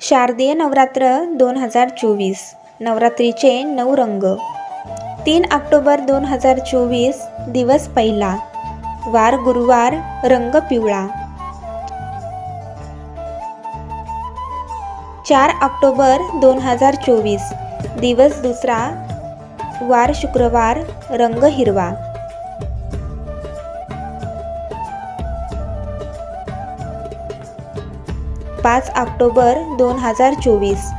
शारदीय नवरात्र दोन हजार चोवीस. नवरात्रीचे नऊ रंग. तीन ऑक्टोबर दोन हजार चोवीस दिवस पहिला. वार गुरुवार रंग पिवळा. चार ऑक्टोबर दोन हजार चोवीस दिवस दुसरा. वार शुक्रवार रंग हिरवा. पाच ऑक्टोबर दोन हजार चोवीस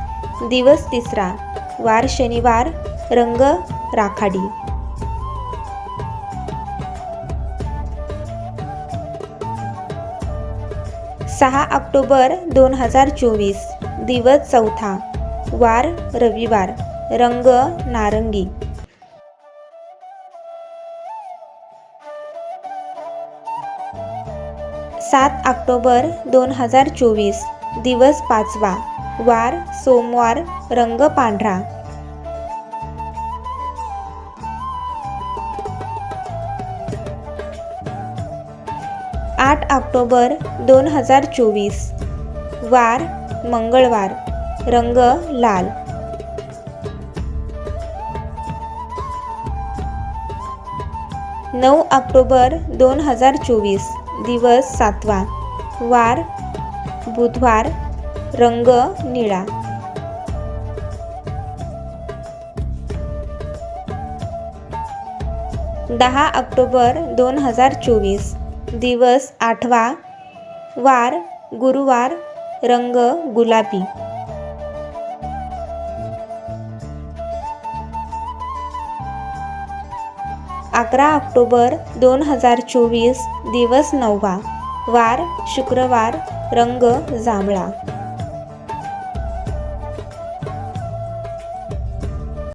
दिवस तिसरा वार शनिवार रंग राखाडी. सहा ऑक्टोबर दोन हजार चोवीस दिवस चौथा वार रविवार रंग नारंगी. सात ऑक्टोबर दोन हजार चोवीस दिवस पाचवा. वार सोमवार रंग पांढरा. आठ ऑक्टोबर दोन हजार चोवीस. वार मंगळवार रंग लाल. नऊ ऑक्टोबर दोन हजार चोवीस दिवस सातवा. वार बुधवार रंग निळा. दहा ऑक्टोबर दोन हजार चोवीस दिवस आठवा वार गुरुवार रंग गुलाबी. अकरा ऑक्टोबर दोन हजार चोवीस दिवस नववा वार शुक्रवार रंग जांभळा.